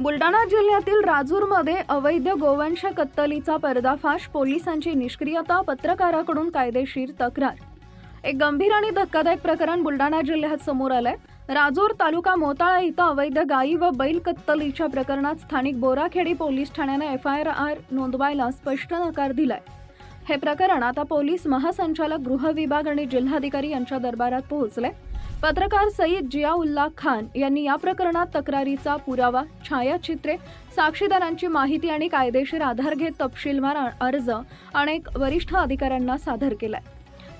बुलढाणा जिल्ह्यातील राजूरमध्ये अवैध गोवंश कत्तलीचा पर्दाफाश पोलिसांची निष्क्रियता पत्रकाराकडून कायदेशीर तक्रार. एक गंभीर आणि धक्कादायक प्रकरण बुलढाणा जिल्ह्यात समोर आलंय. राजूर तालुका मोताळा इथं अवैध गायी व बैल कत्तलीच्या प्रकरणात स्थानिक बोराखेडी पोलीस ठाण्याने एफ आय आर नोंदवायला स्पष्ट नकार दिलाय. हे प्रकरण आता पोलीस महासंचालक गृह विभाग आणि जिल्हाधिकारी यांच्या दरबारात पोहोचले. पत्रकार सईद जियाउल्ला खान यांनी या प्रकरणात तक्रारीचा पुरावा छायाचित्रे साक्षीदारांची माहिती आणि कायदेशीर आधार घेत तपशीलवार अर्ज अनेक वरिष्ठ अधिकाऱ्यांना सादर केलाय.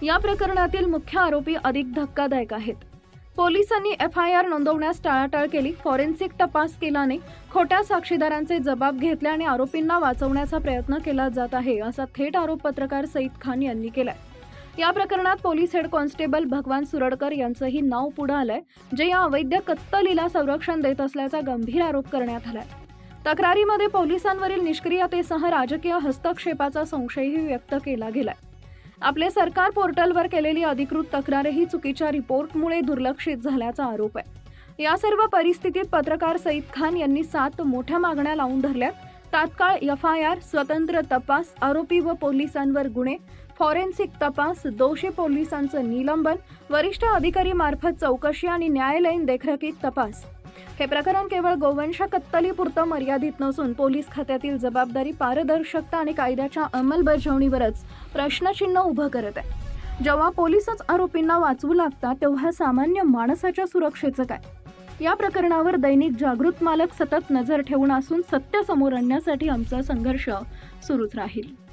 या प्रकरणातील मुख्य आरोपी अधिक धक्कादायक आहेत. पोलिसांनी एफ आय आर नोंदवण्यास टाळाटाळ केली. फॉरेन्सिक तपास केल्याने खोट्या साक्षीदारांचे जबाब घेतले आणि आरोपींना वाचवण्याचा प्रयत्न केला जात आहे असा थेट आरोप पत्रकार सईद खान यांनी केलाय. या प्रकरणात पोलीस हेड कॉन्स्टेबल भगवान सुरडकर यांचंही नाव पुढे आलंय जे या अवैध कत्तलीला संरक्षण देत असल्याचा गंभीर आरोप करण्यात आलाय. तक्रारीमध्ये पोलिसांवरील निष्क्रियतेसह राजकीय हस्तक्षेपाचा संशयही व्यक्त केला गेलाय. आपले सरकार पोर्टलवर केलेली अधिकृत तक्रारही चुकीच्या रिपोर्टमुळे दुर्लक्षित झाल्याचा आरोप आहे. या सर्व परिस्थितीत पत्रकार सईद खान यांनी सात मोठ्या मागण्या लावून धरल्यात तात्काळ एफ आय आर स्वतंत्र तपास आरोपी व पोलिसांवर गुन्हे फॉरेन्सिक तपास दोषी पोलिसांचं निलंबन वरिष्ठ अधिकारी मार्फत चौकशी आणि न्यायालयीन देखरेखीत तपास. हे प्रकरण केवळ गोवंश कत्तलीपुरतं मर्यादित नसून पोलीस खात्यातील जबाबदारी पारदर्शकता आणि कायद्याच्या अंमलबजावणीवरच प्रश्नचिन्ह उभं करत आहे. जेव्हा पोलीसच आरोपींना वाचवू लागतात तेव्हा सामान्य माणसाच्या सुरक्षेचं काय? या प्रकरणावर दैनिक जागृत मालक सतत नजर ठेवून असून सत्य समोर आणण्यासाठी आमचा संघर्ष सुरूच राहील.